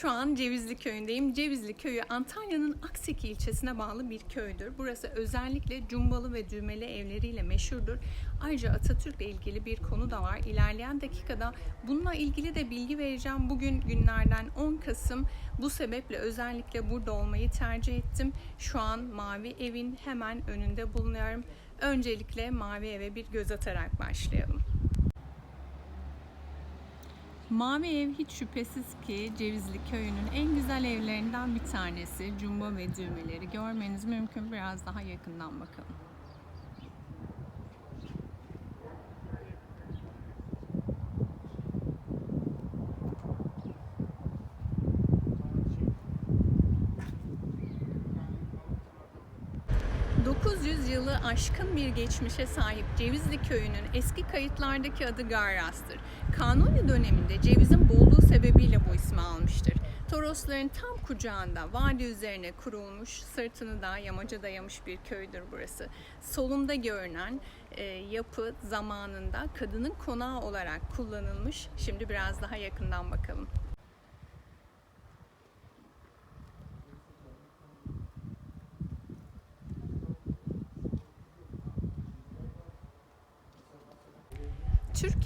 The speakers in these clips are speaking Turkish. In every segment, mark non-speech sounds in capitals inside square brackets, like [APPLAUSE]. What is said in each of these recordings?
Şu an Cevizli Köyü'ndeyim. Cevizli Köyü Antalya'nın Akseki ilçesine bağlı bir köydür. Burası özellikle cumbalı ve düğmeli evleriyle meşhurdur. Ayrıca Atatürk'le ilgili bir konu da var. İlerleyen dakikada bununla ilgili de bilgi vereceğim. Bugün günlerden 10 Kasım. Bu sebeple özellikle burada olmayı tercih ettim. Şu an Mavi Evin hemen önünde bulunuyorum. Öncelikle Mavi Ev'e bir göz atarak başlayalım. Mavi Ev hiç şüphesiz ki Cevizli Köyü'nün en güzel evlerinden bir tanesi. Cumba ve düğmeleri görmeniz mümkün. Biraz daha yakından bakalım. Aşkın bir geçmişe sahip Cevizli Köyü'nün eski kayıtlardaki adı Garras'tır. Kanuni döneminde cevizin bolluğu sebebiyle bu ismi almıştır. Torosların tam kucağında vadi üzerine kurulmuş, sırtını da yamaca dayamış bir köydür burası. Solumda görünen e, yapı zamanında kadının konağı olarak kullanılmış. Şimdi biraz daha yakından bakalım.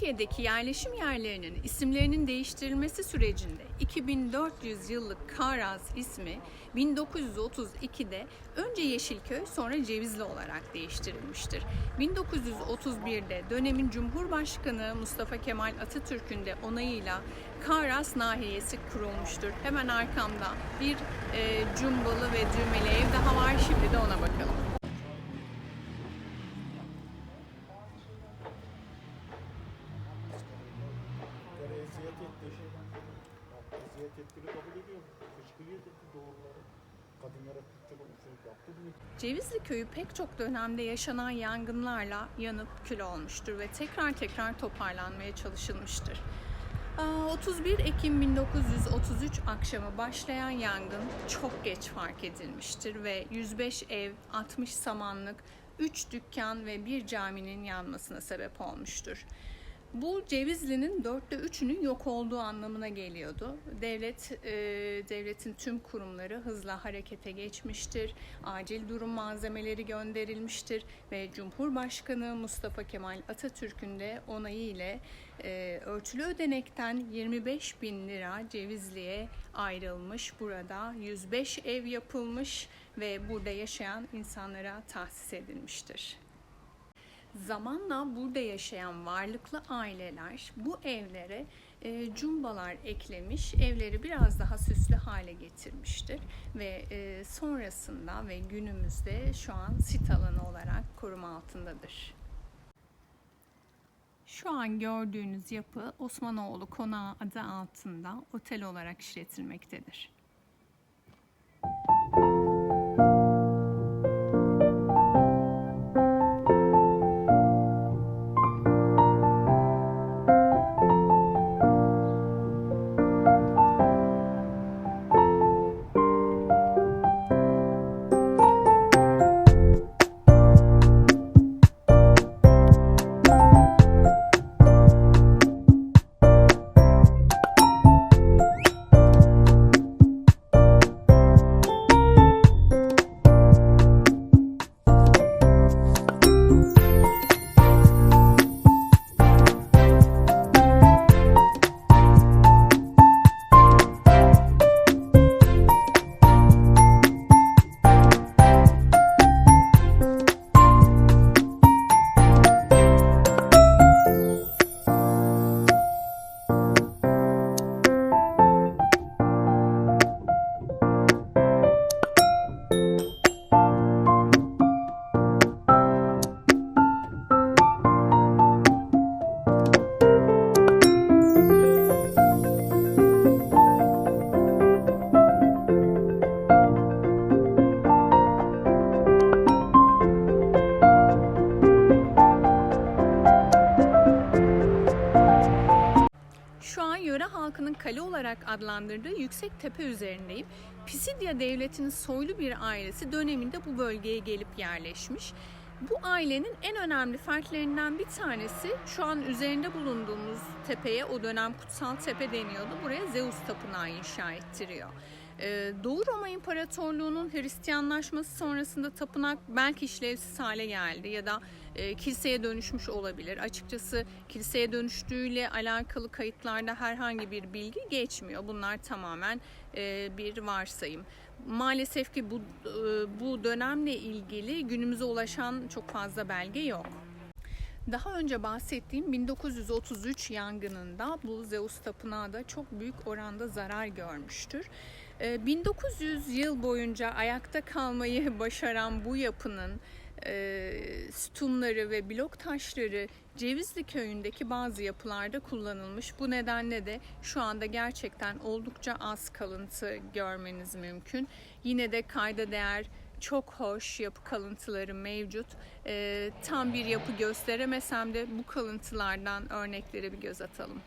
Türkiye'deki yerleşim yerlerinin isimlerinin değiştirilmesi sürecinde 2400 yıllık Karaz ismi 1932'de önce Yeşilköy sonra Cevizli olarak değiştirilmiştir. 1931'de dönemin Cumhurbaşkanı Mustafa Kemal Atatürk'ün de onayıyla Karas nahiyesi kurulmuştur. Hemen arkamda bir e, cumbalı ve düğmeli ev daha var. Şimdi de ona bakalım. Cevizli köyü pek çok dönemde yaşanan yangınlarla yanıp kül olmuştur ve tekrar tekrar toparlanmaya çalışılmıştır. Aa, 31 Ekim 1933 akşamı başlayan yangın çok geç fark edilmiştir ve 105 ev, 60 samanlık, 3 dükkan ve bir caminin yanmasına sebep olmuştur. Bu Cevizli'nin dörtte üçünün yok olduğu anlamına geliyordu. Devlet, e, devletin tüm kurumları hızla harekete geçmiştir. Acil durum malzemeleri gönderilmiştir ve Cumhurbaşkanı Mustafa Kemal Atatürk'ün de onayı ile e, örtülü ödenekten 25 bin lira Cevizli'ye ayrılmış. Burada 105 ev yapılmış ve burada yaşayan insanlara tahsis edilmiştir. Zamanla burada yaşayan varlıklı aileler bu evlere e, cumbalar eklemiş, evleri biraz daha süslü hale getirmiştir ve e, sonrasında ve günümüzde şu an sit alanı olarak koruma altındadır. Şu an gördüğünüz yapı Osmanoğlu Konağı adı altında otel olarak işletilmektedir. Olarak adlandırdığı yüksek tepe üzerindeyim. Pisidya devletinin soylu bir ailesi döneminde bu bölgeye gelip yerleşmiş. Bu ailenin en önemli fertlerinden bir tanesi şu an üzerinde bulunduğumuz tepeye o dönem Kutsal Tepe deniyordu. Buraya Zeus Tapınağı inşa ettiriyor. Ee, Doğu Roma İmparatorluğu'nun Hristiyanlaşması sonrasında tapınak belki işlevsiz hale geldi ya da e, kiliseye dönüşmüş olabilir. Açıkçası kiliseye dönüştüğüyle alakalı kayıtlarda herhangi bir bilgi geçmiyor. Bunlar tamamen e, bir varsayım. Maalesef ki bu e, bu dönemle ilgili günümüze ulaşan çok fazla belge yok. Daha önce bahsettiğim 1933 yangınında bu Zeus Tapınağı da çok büyük oranda zarar görmüştür. Ee, 1900 yıl boyunca ayakta kalmayı [LAUGHS] başaran bu yapının e, sütunları ve blok taşları Cevizli köyündeki bazı yapılarda kullanılmış. Bu nedenle de şu anda gerçekten oldukça az kalıntı görmeniz mümkün. Yine de kayda değer çok hoş yapı kalıntıları mevcut. Ee, tam bir yapı gösteremesem de bu kalıntılardan örneklere bir göz atalım.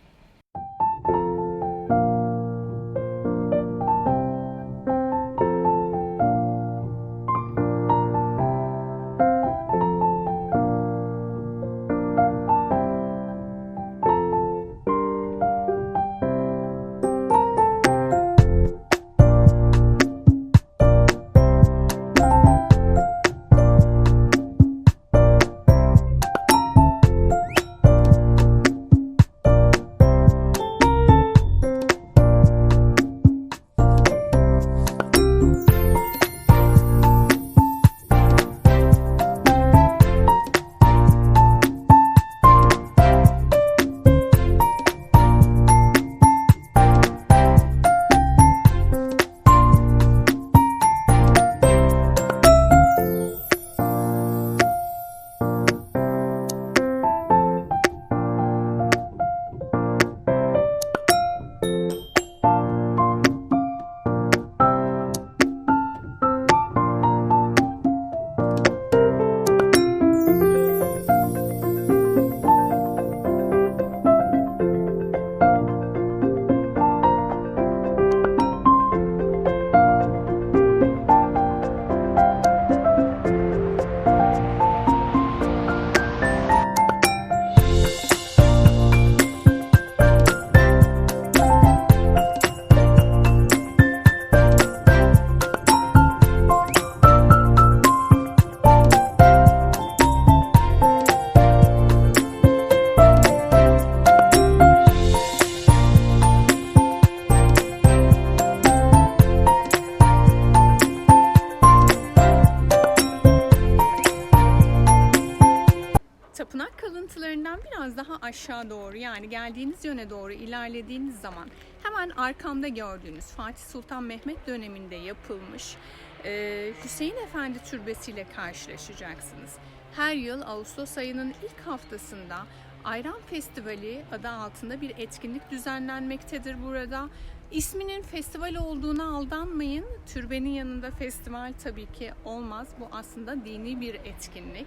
Kalıntılarından biraz daha aşağı doğru yani geldiğiniz yöne doğru ilerlediğiniz zaman hemen arkamda gördüğünüz Fatih Sultan Mehmet döneminde yapılmış e, Hüseyin Efendi Türbesi ile karşılaşacaksınız. Her yıl Ağustos ayının ilk haftasında Ayran Festivali adı altında bir etkinlik düzenlenmektedir burada. İsminin festival olduğuna aldanmayın. Türbenin yanında festival tabii ki olmaz. Bu aslında dini bir etkinlik.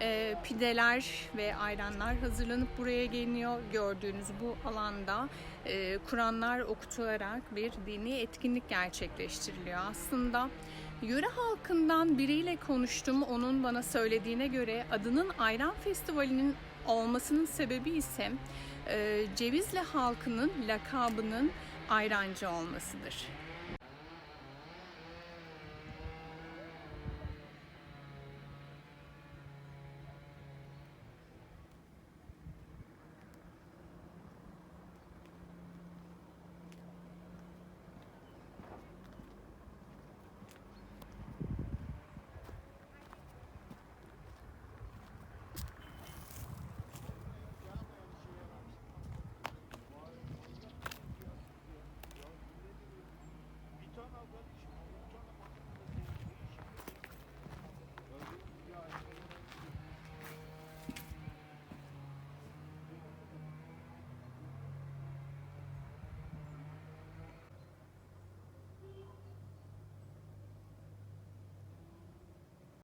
E, pideler ve ayranlar hazırlanıp buraya geliniyor. Gördüğünüz bu alanda e, Kur'anlar okutularak bir dini etkinlik gerçekleştiriliyor. Aslında yöre halkından biriyle konuştum. Onun bana söylediğine göre adının Ayran Festivali'nin olmasının sebebi ise e, Cevizli halkının lakabının ayrancı olmasıdır.